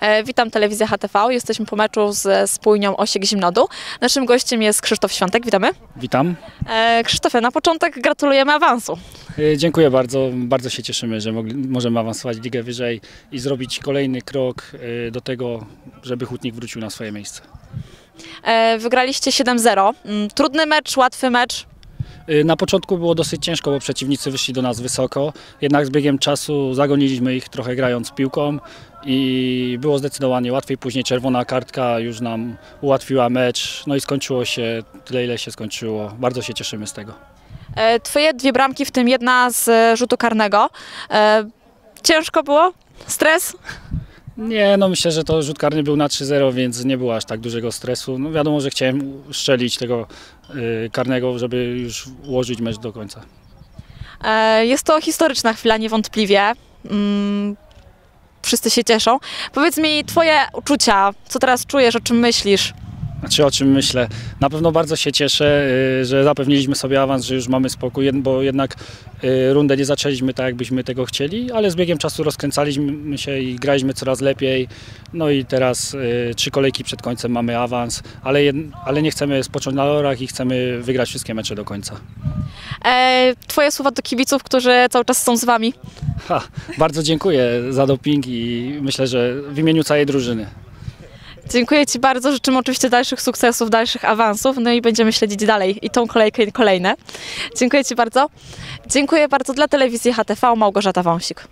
E, Witam telewizję HTV. Jesteśmy po meczu z spójnią Osiek Zimnodu. Naszym gościem jest Krzysztof Świątek. Witamy. Witam. E, Krzysztofie, na początek gratulujemy awansu. Y, Dziękuję bardzo. Bardzo się cieszymy, że możemy awansować ligę wyżej i zrobić kolejny krok do tego, żeby Hutnik wrócił na swoje miejsce. E, Wygraliście 7-0. Mm, Trudny mecz, łatwy mecz. Na początku było dosyć ciężko, bo przeciwnicy wyszli do nas wysoko, jednak z biegiem czasu zagoniliśmy ich trochę grając piłką i było zdecydowanie łatwiej. Później czerwona kartka już nam ułatwiła mecz, no i skończyło się tyle, ile się skończyło. Bardzo się cieszymy z tego. E, Twoje dwie bramki, w tym jedna z e, rzutu karnego. E, Ciężko było? Stres? Nie, no myślę, że to rzut karny był na 3-0, więc nie było aż tak dużego stresu. No wiadomo, że chciałem strzelić tego y, karnego, żeby już ułożyć mecz do końca. Jest to historyczna chwila, niewątpliwie. Wszyscy się cieszą. Powiedz mi Twoje uczucia, co teraz czujesz, o czym myślisz? Znaczy o czym myślę? Na pewno bardzo się cieszę, y, że zapewniliśmy sobie awans, że już mamy spokój, bo jednak y, rundę nie zaczęliśmy tak, jakbyśmy tego chcieli, ale z biegiem czasu rozkręcaliśmy się i graliśmy coraz lepiej. No i teraz y, trzy kolejki przed końcem mamy awans, ale, ale nie chcemy spocząć na laurach i chcemy wygrać wszystkie mecze do końca. E, Twoje słowa do kibiców, którzy cały czas są z Wami. Ha, bardzo dziękuję za doping i myślę, że w imieniu całej drużyny. Dziękuję Ci bardzo, życzymy oczywiście dalszych sukcesów, dalszych awansów, no i będziemy śledzić dalej i tą kolejkę i kolejne. Dziękuję Ci bardzo. Dziękuję bardzo dla telewizji HTV, Małgorzata Wąsik.